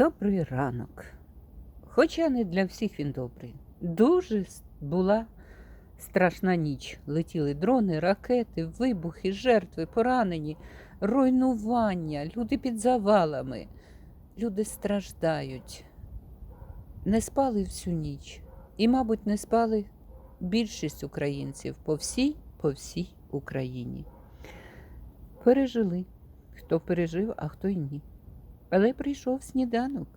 Добрий ранок. Хоча не для всіх він добрий. Дуже була страшна ніч. Летіли дрони, ракети, вибухи, жертви, поранені, руйнування, люди під завалами. Люди страждають. Не спали всю ніч. І, мабуть, не спали більшість українців по всій, по всій Україні. Пережили. Хто пережив, а хто й ні. Але прийшов сніданок.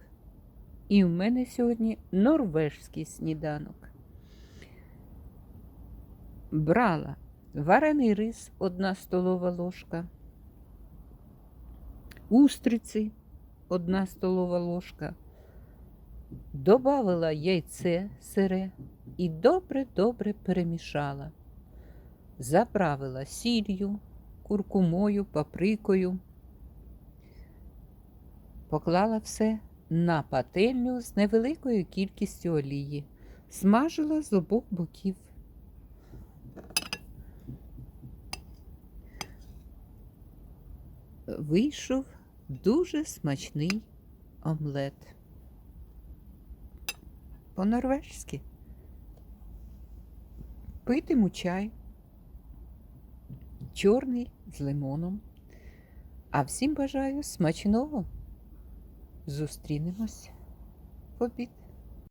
І в мене сьогодні норвежський сніданок. Брала варений рис одна столова ложка, устриці одна столова ложка, добавила яйце сире і добре-добре перемішала. Заправила сіллю, куркумою, паприкою поклала все на пательню з невеликою кількістю олії, смажила з обох боків. Вийшов дуже смачний омлет. По-норвежськи. Питиму чай. Чорний з лимоном. А всім бажаю смачного. Зустрінемось в обід.